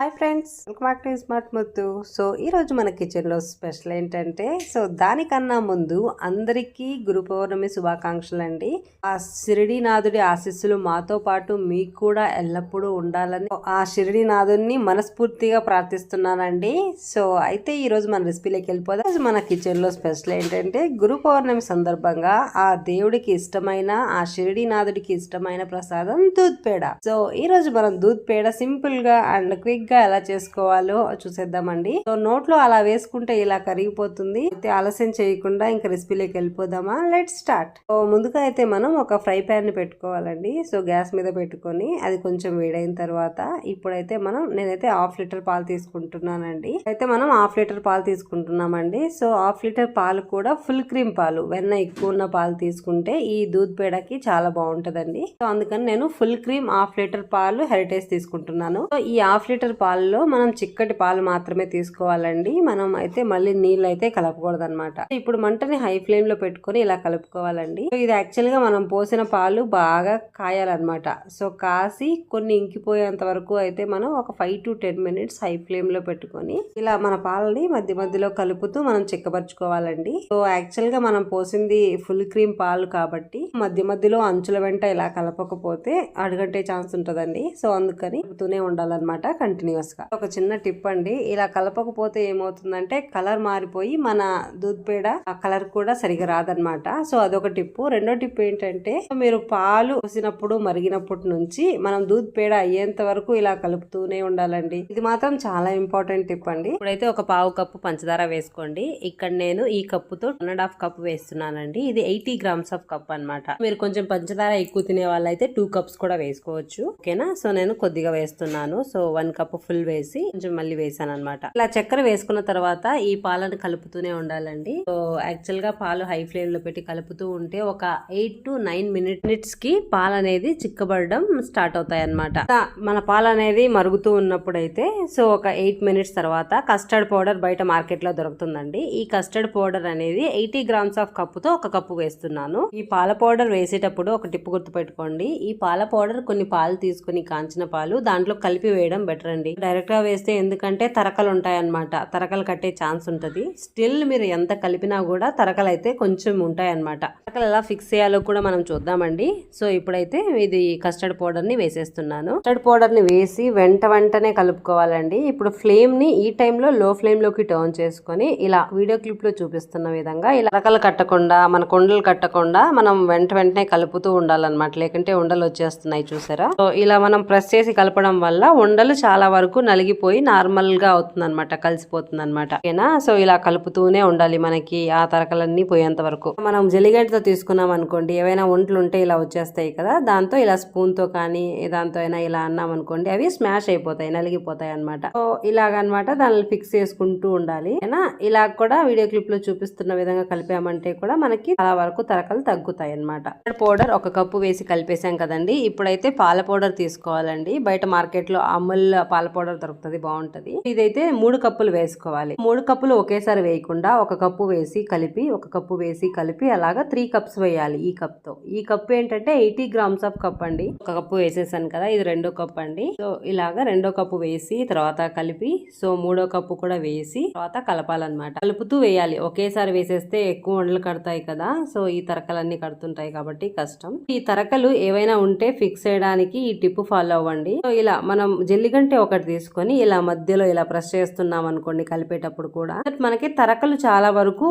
Hi friends welcome back to smart Muthu so ఈ రోజు మన కిచెన్లో స్పెషల్ ఏంటంటే సో దానికన్నా ముందు అందరికీ గురు పౌర్ణమి శుభాకాంక్షలు అండి. ఆ షిరిడి నాథుడి ఆశీస్సులు మాతో పాటు మీకు కూడా ఎల్లప్పుడూ ఉండాలని ఆ షిరిడి నాథుడిని మనస్ఫూర్తిగా ప్రార్థిస్తున్నానండి. సో అయితే ఈరోజు మన రెసిపీలోకి వెళ్ళిపోదాం. రోజు మన కిచెన్లో స్పెషల్ ఏంటంటే గురు పౌర్ణమి సందర్భంగా ఆ దేవుడికి ఇష్టమైన ఆ షిరిడి నాథుడికి ఇష్టమైన ప్రసాదం దూద్ పేడ సో ఈ రోజు మనం దూద్ పేడ సింపుల్గా అండ్ క్విక్ ఇంకా ఎలా చేసుకోవాలో చూసేద్దామండి. సో నోట్లో అలా వేసుకుంటే ఇలా కరిగిపోతుంది. అయితే ఆలస్యం చేయకుండా ఇంకా రెసిపీలోకి వెళ్ళిపోదామా? Let start. సో ముందుగా అయితే మనం ఒక ఫ్రై ప్యాన్ని పెట్టుకోవాలండి. సో గ్యాస్ మీద పెట్టుకొని అది కొంచెం వేడైన తర్వాత ఇప్పుడైతే మనం నేనైతే హాఫ్ లీటర్ పాలు తీసుకుంటున్నానండి. అయితే మనం హాఫ్ లీటర్ పాలు తీసుకుంటున్నామండి. సో హాఫ్ లీటర్ పాలు కూడా ఫుల్ క్రీమ్ పాలు. వెన్న ఎక్కువ ఉన్న పాలు తీసుకుంటే ఈ దూద్ పేడకి చాలా బాగుంటుందండి. సో అందుకని నేను ఫుల్ క్రీమ్ హాఫ్ లీటర్ పాలు హెరిటేజ్ తీసుకుంటున్నాను. సో ఈ హాఫ్ లీటర్ పాలలో మనం చిక్కటి పాలు మాత్రమే తీసుకోవాలండి. మనం అయితే మళ్ళీ నీళ్ళు అయితే కలపకూడదు అనమాట ఇప్పుడు మంటని హై ఫ్లేమ్లో పెట్టుకొని ఇలా కలుపుకోవాలండి. ఇది యాక్చువల్గా మనం పోసిన పాలు బాగా కాయాలన్నమాట. సో కాసి కొన్ని ఇంకిపోయేంత వరకు అయితే మనం ఒక five to ten minutes high ఫ్లేమ్లో పెట్టుకొని ఇలా మన పాలని మధ్య మధ్యలో కలుపుతూ మనం చిక్కపరచుకోవాలండి. సో యాక్చువల్గా మనం పోసింది ఫుల్ క్రీమ్ పాలు కాబట్టి మధ్య మధ్యలో అంచుల వెంట ఇలా కలపకపోతే అడుగంటే ఛాన్స్ ఉంటదండి. సో అందుకని కలుపుతూనే ఉండాలన్నమాట కంటిన్యూ కంటిన్యూస్గా ఒక చిన్న టిప్ అండి. ఇలా కలపకపోతే ఏమవుతుందంటే కలర్ మారిపోయి మన దూద్ పేడ ఆ కలర్ కూడా సరిగా రాదనమాట సో అదొక టిప్ రెండో టిప్ ఏంటంటే మీరు పాలు పోసినప్పుడు మరిగినప్పటి నుంచి మనం దూద్ పేడ అయ్యేంత వరకు ఇలా కలుపుతూనే ఉండాలండి. ఇది మాత్రం చాలా ఇంపార్టెంట్ టిప్ అండి. ఇప్పుడైతే ఒక పావు కప్పు పంచదార వేసుకోండి. ఇక్కడ నేను ఈ కప్పుతో వన్ అండ్ హాఫ్ కప్ వేస్తున్నానండి. ఇది ఎయిటీ గ్రామ్స్ ఆఫ్ కప్ అన్నమాట. మీరు కొంచెం పంచదార ఎక్కువ తినే వాళ్ళైతే టూ కప్స్ కూడా వేసుకోవచ్చు. ఓకేనా? సో నేను కొద్దిగా వేస్తున్నాను. సో వన్ కప్ ఫుల్ వేసి కొంచెం మళ్ళీ వేసాను అనమాట ఇలా చక్కెర వేసుకున్న తర్వాత ఈ పాలను కలుపుతూనే ఉండాలండి. సో యాక్చువల్గా పాలు హై ఫ్లేమ్లో పెట్టి కలుపుతూ ఉంటే ఒక ఎయిట్ టు నైన్ మినిట్స్కి పాలు అనేది చిక్కబడడం స్టార్ట్ అవుతాయి అనమాట మన పాలు అనేది మరుగుతూ ఉన్నప్పుడు అయితే సో ఒక ఎయిట్ మినిట్స్ తర్వాత కస్టర్డ్ పౌడర్ బయట మార్కెట్లో దొరుకుతుందండి. ఈ కస్టర్డ్ పౌడర్ అనేది ఎయిటీ గ్రామ్స్ ఆఫ్ కప్పుతో ఒక కప్పు వేస్తున్నాను. ఈ పాల పౌడర్ వేసేటప్పుడు ఒక టిప్పు గుర్తు పెట్టుకోండి ఈ పాల పౌడర్ కొన్ని పాలు తీసుకుని కాంచిన పాలు దాంట్లో కలిపి వేయడం బెటర్ అండి. డైరెక్ట్గా వేస్తే ఎందుకంటే తరకలు ఉంటాయి అన్నమాట తరకలు కట్టే ఛాన్స్ ఉంటది. స్టిల్ మీరు ఎంత కలిపినా కూడా తరకలు అయితే కొంచెం ఉంటాయి అన్నమాట తరకలు ఎలా ఫిక్స్ చేయాలో కూడా మనం చూద్దామండి. సో ఇప్పుడైతే ఇది కస్టర్డ్ పౌడర్ని వేసేస్తున్నాను. కస్టర్డ్ పౌడర్ని వేసి వెంట వెంటనే కలుపుకోవాలండి. ఇప్పుడు ఫ్లేమ్ని ఈ టైంలో లో ఫ్లేమ్లోకి టర్న్ చేసుకొని ఇలా వీడియో క్లిప్లో చూపిస్తున్న విధంగా ఇలా తరకలు కట్టకుండా మన కొండలు కట్టకుండా మనం వెంట వెంటనే కలుపుతూ ఉండాలన్నమాట. లేకుంటే ఉండలు వచ్చేస్తున్నాయి చూసారా? సో ఇలా మనం ప్రెస్ చేసి కలపడం వల్ల ఉండలు చాలా వరకు నలిగిపోయి నార్మల్గా అవుతుంది అనమాట కలిసిపోతుంది అనమాట ఓకేనా? సో ఇలా కలుపుతూనే ఉండాలి మనకి ఆ తరకలన్నీ పోయేంత వరకు. మనం జలిగడ్డతో తీసుకున్నాం అనుకోండి ఏవైనా ఒంట్లు ఉంటే ఇలా వచ్చేస్తాయి కదా దాంతో ఇలా స్పూన్తో కానీ దాంతో అయినా ఇలా అన్నాం అనుకోండి అవి స్మాష్ అయిపోతాయి నలిగిపోతాయి అనమాట సో ఇలాగనమాట దాన్ని ఫిక్స్ చేసుకుంటూ ఉండాలి. ఓకేనా? ఇలా కూడా వీడియో క్లిప్లో చూపిస్తున్న విధంగా కలిపామంటే కూడా మనకి చాలా వరకు తరకలు తగ్గుతాయి అనమాట పౌడర్ ఒక కప్పు వేసి కలిపేసాం కదండి ఇప్పుడైతే పాల పౌడర్ తీసుకోవాలండి. బయట మార్కెట్లో అమూల్ పాల పౌడర్ దొరుకుతుంది బాగుంటది. ఇదైతే మూడు కప్పులు వేసుకోవాలి. మూడు కప్పులు ఒకేసారి వేయకుండా ఒక కప్పు వేసి కలిపి ఒక కప్పు వేసి కలిపి అలాగా త్రీ కప్స్ వేయాలి ఈ కప్తో ఈ కప్ ఏంటంటే ఎయిటీ గ్రామ్స్ ఆఫ్ కప్ అండి. ఒక కప్పు వేసేసాను కదా ఇది రెండో కప్ అండి. సో ఇలాగా రెండో కప్పు వేసి తర్వాత కలిపి సో మూడో కప్పు కూడా వేసి తర్వాత కలపాలన్నమాట. కలుపుతూ వేయాలి. ఒకేసారి వేసేస్తే ఎక్కువ వండలు కడతాయి కదా సో ఈ తరకలన్నీ కడుతుంటాయి కాబట్టి కష్టం. ఈ తరకలు ఏవైనా ఉంటే ఫిక్స్ చేయడానికి ఈ టిప్ ఫాలో అవ్వండి. సో ఇలా మనం జల్లిగంటే ఒకటి తీసుకొని ఇలా మధ్యలో ఇలా ప్రెస్ చేస్తున్నాం అనుకోండి కలిపేటప్పుడు కూడా. మనకి తరకలు చాలా వరకు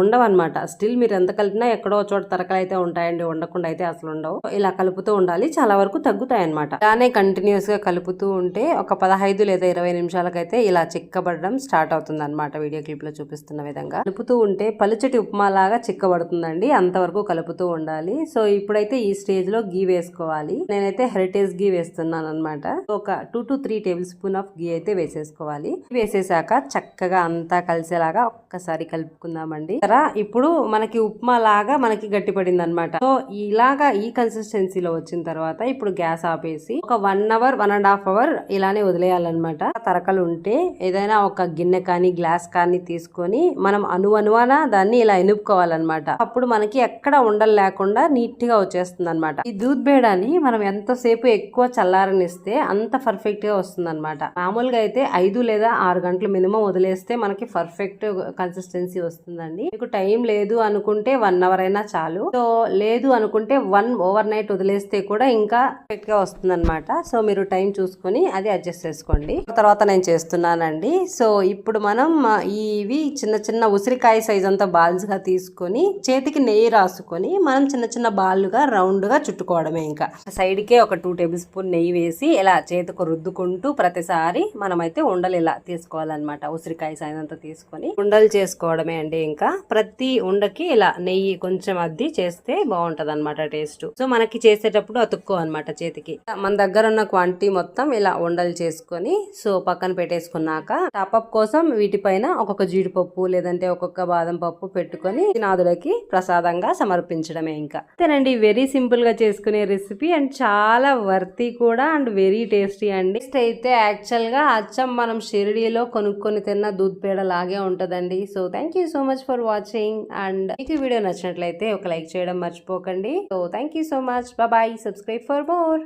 ఉండవన్నమాట. స్టిల్ మీరు ఎంత కలిపినా ఎక్కడో చోట తరకలు అయితే ఉంటాయండి. ఉండకుండా అయితే అసలు ఉండవు. ఇలా కలుపుతూ ఉండాలి. చాలా వరకు తగ్గుతాయి అనమాట అలానే కంటిన్యూస్గా కలుపుతూ ఉంటే ఒక పదహైదు లేదా ఇరవై నిమిషాలకైతే ఇలా చిక్కబడడం స్టార్ట్ అవుతుంది అనమాట వీడియో క్లిప్లో చూపిస్తున్న విధంగా. కలుపుతూ ఉంటే పలుచటి ఉప్మా లాగా చిక్కబడుతుందండి అంతవరకు కలుపుతూ ఉండాలి. సో ఇప్పుడైతే ఈ స్టేజ్లో గీ వేసుకోవాలి. నేనైతే హెరిటేజ్ గీ వేస్తున్నాను అనమాట ఒక two to three tablespoon of ghee అయితే వేసేసుకోవాలి. వేసేసాక చక్కగా అంతా కలిసేలాగా ఒక్కసారి కలుపుకుందామండి. సరే ఇప్పుడు మనకి ఉప్మా లాగా మనకి గట్టిపడింది అనమాట సో ఇలాగా ఈ కన్సిస్టెన్సీలో వచ్చిన తర్వాత ఇప్పుడు గ్యాస్ ఆపేసి ఒక one hour one and half hour ఇలానే వదిలేయాలన్నమాట. తరకలు ఉంటే ఏదైనా ఒక గిన్నె కానీ గ్లాస్ కానీ తీసుకొని మనం అనువనువన దాన్ని ఇలా ఎనుపుకోవాలన్నమాట. అప్పుడు మనకి ఎక్కడ ఉండలు లేకుండా నీట్గా వచ్చేస్తుంది అనమాట ఈ దూద్ బేడాని మనం ఎంతసేపు ఎక్కువ చల్లారనిస్తే అంత పర్ఫెక్ట్గా వస్తుంది. వస్తుందన్నమాట. మామూలుగా అయితే ఐదు లేదా ఆరు గంటలు మినిమం వదిలేస్తే మనకి పర్ఫెక్ట్ కన్సిస్టెన్సీ వస్తుందండి. మీకు టైం లేదు అనుకుంటే వన్ అవర్ అయినా చాలు. సో లేదు అనుకుంటే వన్ ఓవర్ నైట్ వదిలేస్తే కూడా ఇంకా పర్ఫెక్ట్గా వస్తుందనమాట సో మీరు టైం చూసుకొని అది అడ్జస్ట్ చేసుకోండి. తర్వాత నేను చేస్తున్నానండి. సో ఇప్పుడు మనం ఇవి చిన్న చిన్న ఉసిరికాయ సైజ్ అంతా బాల్స్గా తీసుకొని చేతికి నెయ్యి రాసుకొని మనం చిన్న చిన్న బాల్లుగా రౌండ్గా చుట్టుకోవడమే ఇంకా. సైడ్ కే ఒక టూ టేబుల్ స్పూన్ నెయ్యి వేసి ఇలా చేతికి రుద్దుకుంటూ ప్రతిసారి మనమైతే ఉండలు ఇలా తీసుకోవాలన్నమాట. ఉసిరికాయ సైనంత తీసుకొని ఉండలు చేసుకోవడమే అండి ఇంకా. ప్రతి ఉండకి ఇలా నెయ్యి కొంచెం అద్ది చేస్తే బాగుంటది అనమాట టేస్ట్. సో మనకి చేసేటప్పుడు అతుక్కో అనమాట చేతికి. మన దగ్గర ఉన్న క్వాంటిటీ మొత్తం ఇలా ఉండలు చేసుకొని సో పక్కన పెట్టేసుకున్నాక టాపప్ కోసం వీటిపైన ఒక్కొక్క జీడిపప్పు లేదంటే ఒక్కొక్క బాదం పప్పు పెట్టుకొని నాదులకి ప్రసాదంగా సమర్పించడమే ఇంకా. అంతేనండి వెరీ సింపుల్గా చేసుకునే రెసిపీ అండ్ చాలా వర్తీ కూడా అండ్ వెరీ టేస్టీ అండి. అయితే యాక్చువల్గా అచ్చం మనం షిరిడీలో కొనుక్కొని తిన్న దూద్ పేడ లాగే ఉంటదండి. So thank you so much for watching and మీకు వీడియో నచ్చినట్లయితే ఒక లైక్ చేయడం మర్చిపోకండి. So thank you so much bye subscribe for more